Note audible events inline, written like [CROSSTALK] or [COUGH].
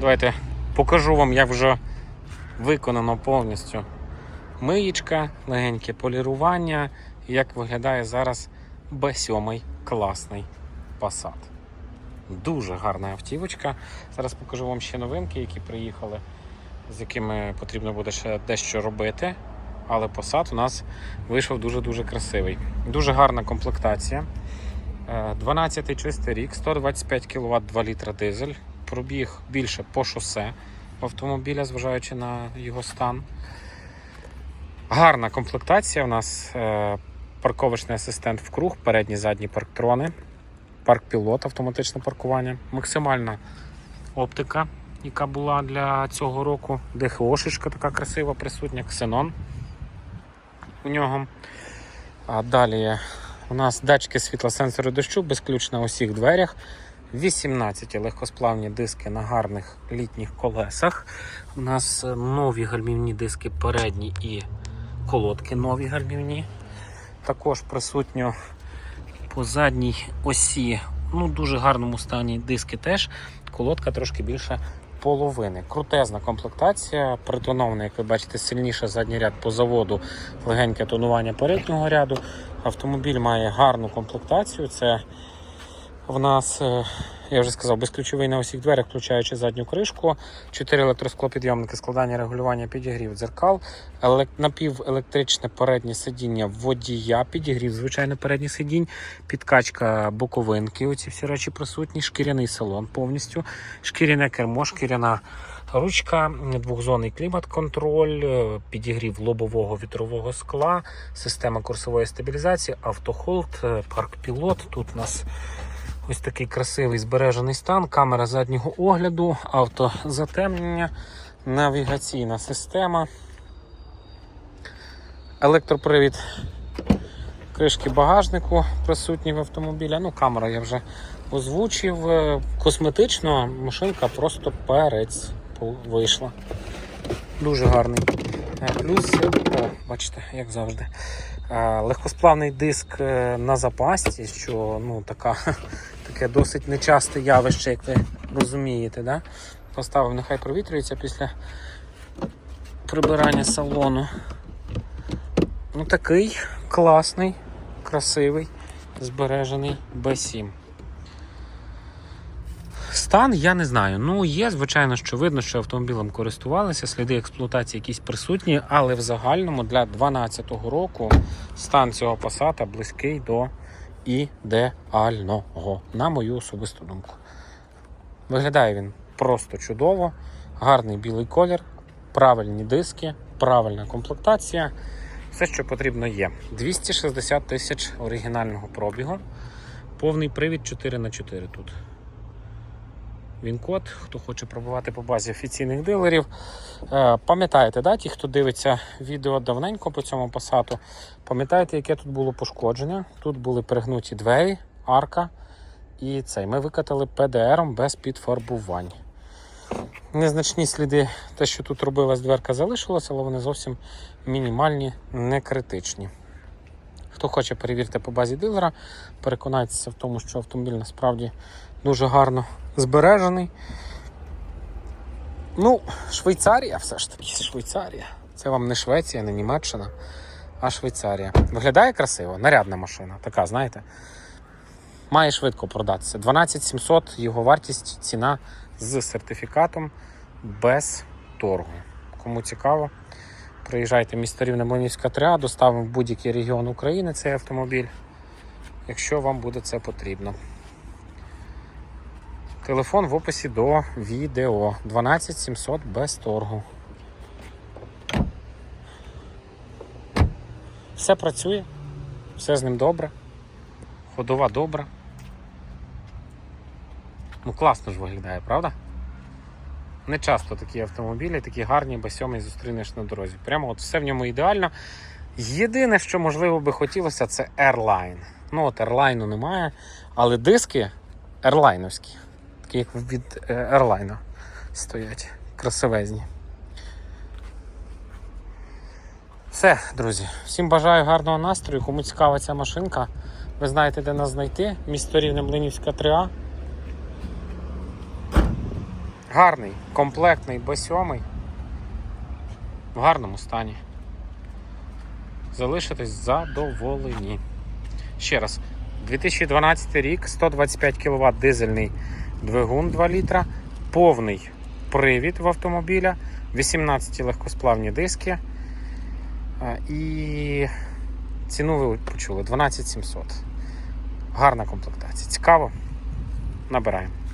Давайте покажу вам, як вже виконано повністю миєчка, легеньке полірування, як виглядає зараз B7 класний Passat. Дуже гарна автівочка. Зараз покажу вам ще новинки, які приїхали, з якими потрібно буде ще дещо робити. Але Passat у нас вийшов дуже-дуже красивий. Дуже гарна комплектація. Е, 12 чистий рік, 125 кВт 2 літра дизель. Пробіг більше по шосе автомобіля, зважаючи на його стан. Гарна комплектація. У нас е, парковочний асистент в круг, передні задні парктрони, парк-пілот, автоматичне паркування, максимальна оптика, яка була для цього року. ДХОшечка така красива, присутня, ксенон у нього. А далі у нас датчики світлосенсору дощу, безключ на усіх дверях. 18 легкосплавні диски на гарних літніх колесах. У нас е, нові гальмівні диски передні і колодки нові гальмівні. Також присутньо по задній осі, ну дуже гарному стані диски теж. Колодка трошки більше половини. Крутезна комплектація, притонована, як ви бачите, сильніше задній ряд по заводу, легеньке тонування переднього ряду. Автомобіль має гарну комплектацію. Це в нас, е, я вже сказав, безключовий на усіх дверях, включаючи задню кришку, 4 електросклопідйомники, складання регулювання підігрів дзеркал, напівелектричне переднє сидіння водія, підігрів, звичайно, передніх сидінь, підкачка боковинки. Оці всі речі присутні, шкіряний салон повністю, шкіряне кермо, шкіряна ручка, двохзонний клімат-контроль, е, підігрів лобового вітрового скла, система курсової стабілізації, автохолд, е, парк-пілот. Тут у нас Ось такий красивий збережений стан, камера заднього огляду, автозатемнення, навігаційна система, електропривід кришки багажнику присутній в автомобілі. Ну, камера я вже озвучив. Е, Косметично машинка просто перець вийшла. Дуже гарний. Е, Плюс, о, бачите, як завжди. Е, Легкосплавний диск е, на запасті, що ну, така, [LAUGHS] таке досить нечасте явище, як ви розумієте. Да? Поставив, нехай провітрюється після прибирання салону. Ну, такий класний, красивий, збережений B7. Стан я не знаю. Ну, є, звичайно, що видно, що автомобілем користувалися, сліди експлуатації якісь присутні, але в загальному для 2012 року стан цього Passat близький до ідеального, на мою особисту думку. Виглядає він просто чудово, гарний білий колір, правильні диски, правильна комплектація. Все, що потрібно є. 260 тисяч оригінального пробігу. Повний привід 4х4 тут. Він код, хто хоче пробувати по базі офіційних дилерів. Е, Пам'ятаєте, да, ті, хто дивиться відео давненько по цьому посаду, пам'ятаєте, яке тут було пошкодження? Тут були перегнуті двері, арка і цей. Ми викатали ПДРом без підфарбувань. Незначні сліди, те, що тут робилась дверка, залишилося, але вони зовсім мінімальні, не критичні. Хто хоче, перевірте по базі дилера, переконайтеся в тому, що автомобіль насправді дуже гарно збережений. Ну, Швейцарія все ж таки, Швейцарія. Це вам не Швеція, не Німеччина, а Швейцарія. Виглядає красиво, нарядна машина, така, знаєте. Має швидко продатися. 12 700 його вартість, ціна з сертифікатом без торгу. Кому цікаво, приїжджайте місто Рівне Млинівська 3, доставимо в будь-який регіон України цей автомобіль, якщо вам буде це потрібно. Телефон в описі до відео 12 700 без торгу. Все працює, все з ним добре, ходова добра. Ну класно ж виглядає, правда? Не часто такі автомобілі, такі гарні, басьомі зустрінеш на дорозі. Прямо от все в ньому ідеально. Єдине, що можливо би хотілося, це Airline. Ну от Airline немає, але диски ерлайновські такі як від Airline стоять. Красивезні. Все, друзі. Всім бажаю гарного настрою. Кому цікава ця машинка, ви знаєте, де нас знайти. Місто Рівне Млинівська 3А. Гарний, комплектний Б7 в гарному стані. Залишитесь задоволені. Ще раз, 2012 рік, 125 кВт дизельний двигун 2 літра, повний привід в автомобіля, 18 легкосплавні диски. Е, І ціну ви почули 12700. Гарна комплектація. Цікаво. Набираємо.